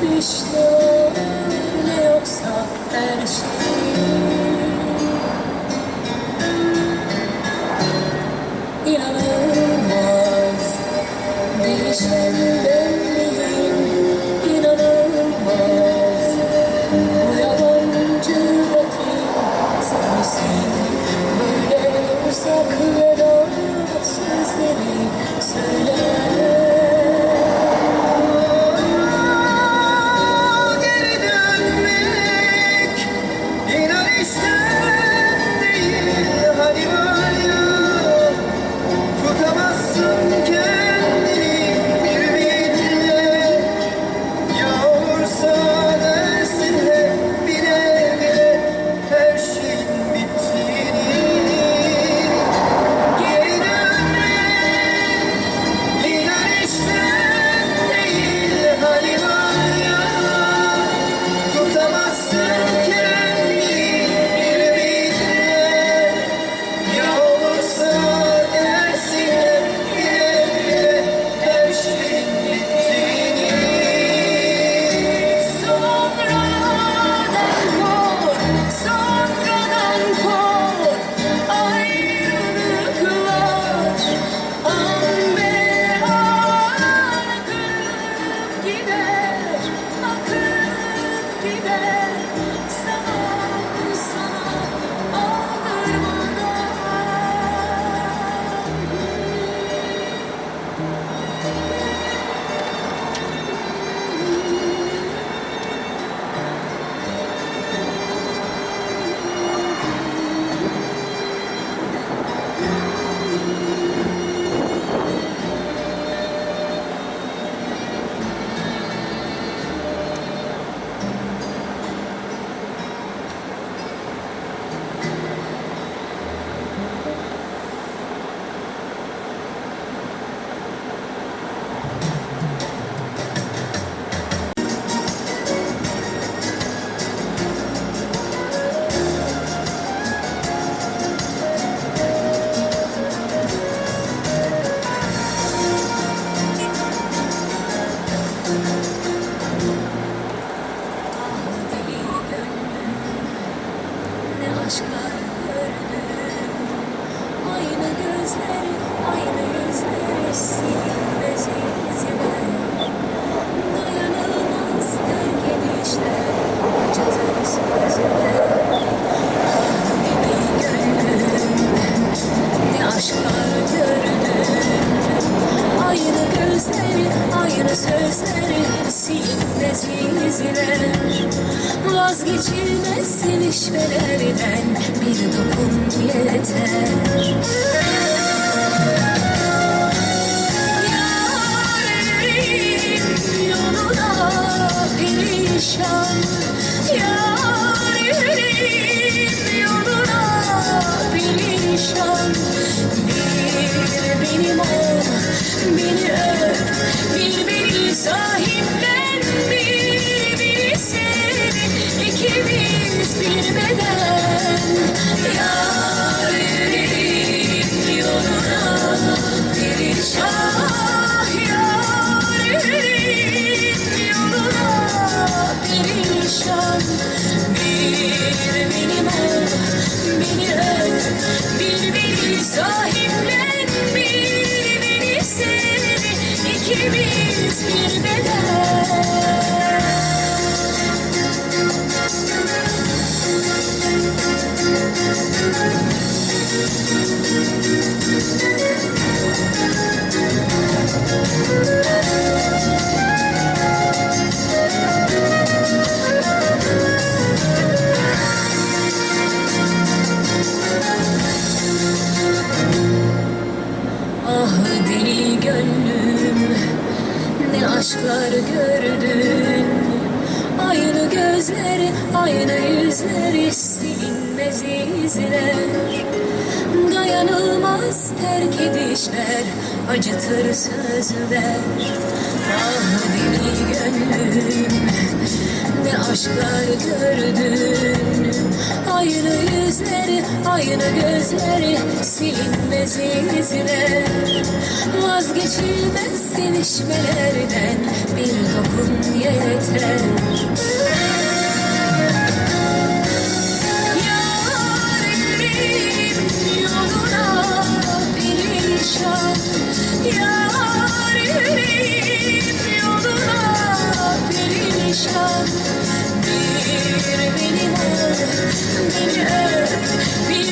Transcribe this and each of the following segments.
gitmiş ne yoksa her şey. İnanılmaz değişen benliğim döndüm Ne aşklar gördüm. Aynı yüzleri, aynı gözleri Silinmez izler. Vazgeçilmez sevişmelerden Bir dokun yeter. Thank you.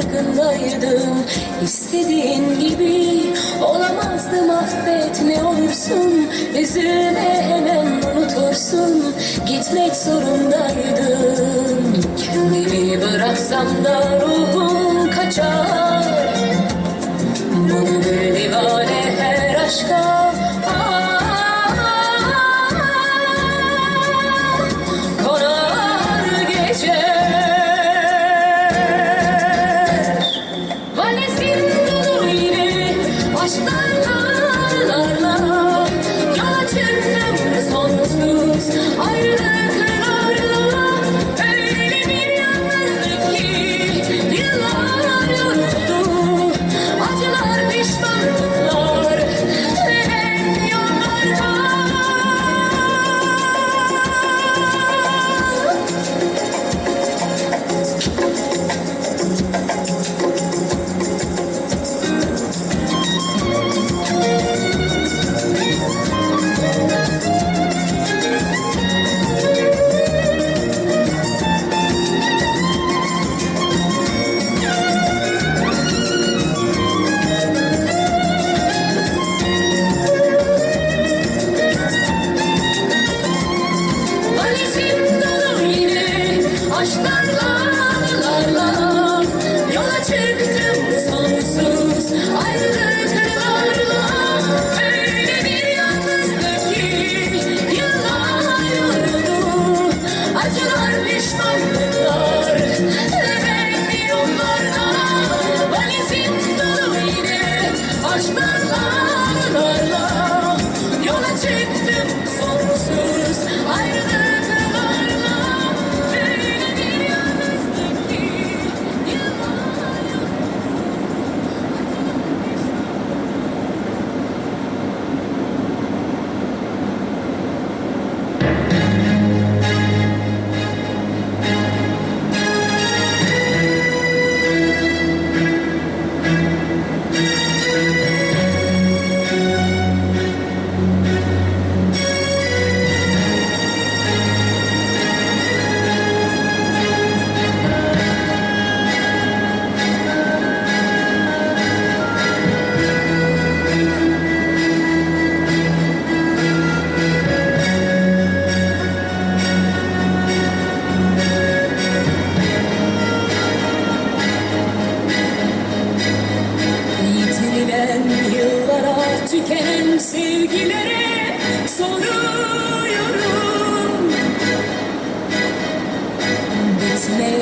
farkındaydım. İstediğin gibi olamazdım affet ne olursun. Üzülme hemen unutursun. Gitmek zorundaydım. Kendimi bıraksam da ruhum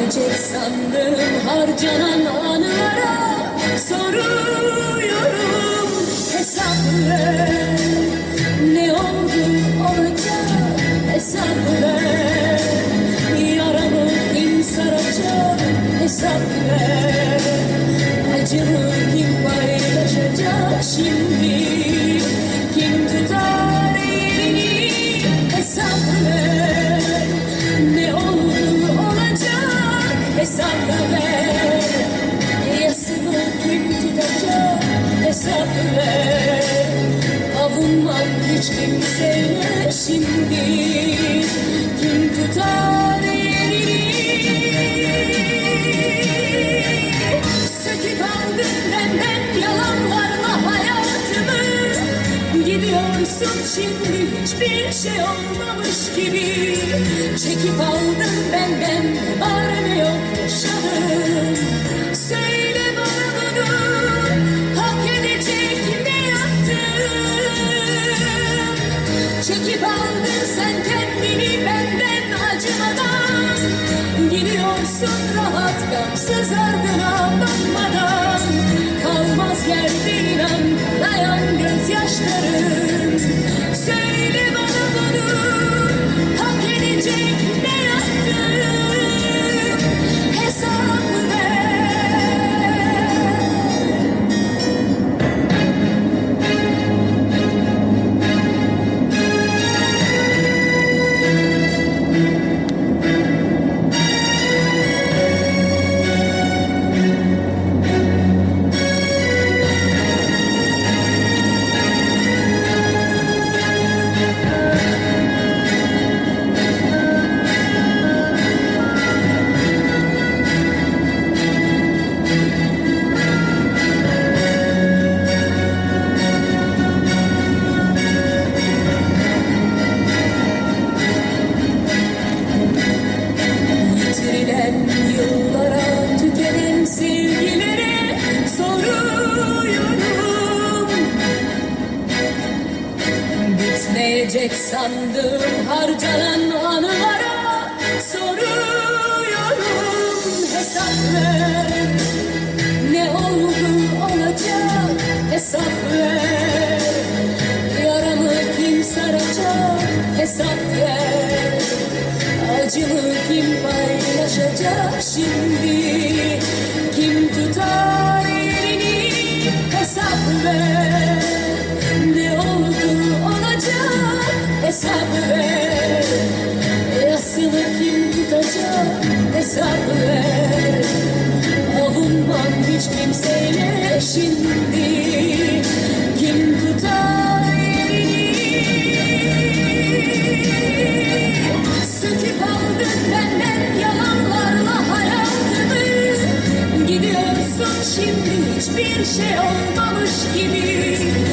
Bitecek sandım. Harcanan anılara Soruyorum. Hesaplı Ne oldu olacak hesaplı Yaramı kim saracak? Hesaplı Acımı kim paylaşacak? Şimdi sabre Avunmak hiç kimseyle şimdi. Kim tutar yerini Söküp aldın benden yalanlarla hayatımı. Gidiyorsun şimdi hiçbir şey olmamış gibi. Çekip aldın benden var ne yok yaşadım gamsız Acımı kim paylaşacak şimdi? Kim tutar elini? Hesap ver. Ne oldu olacak? Hesap ver. Yasını kim tutacak? Hesap ver hiçbir şey olmamış gibi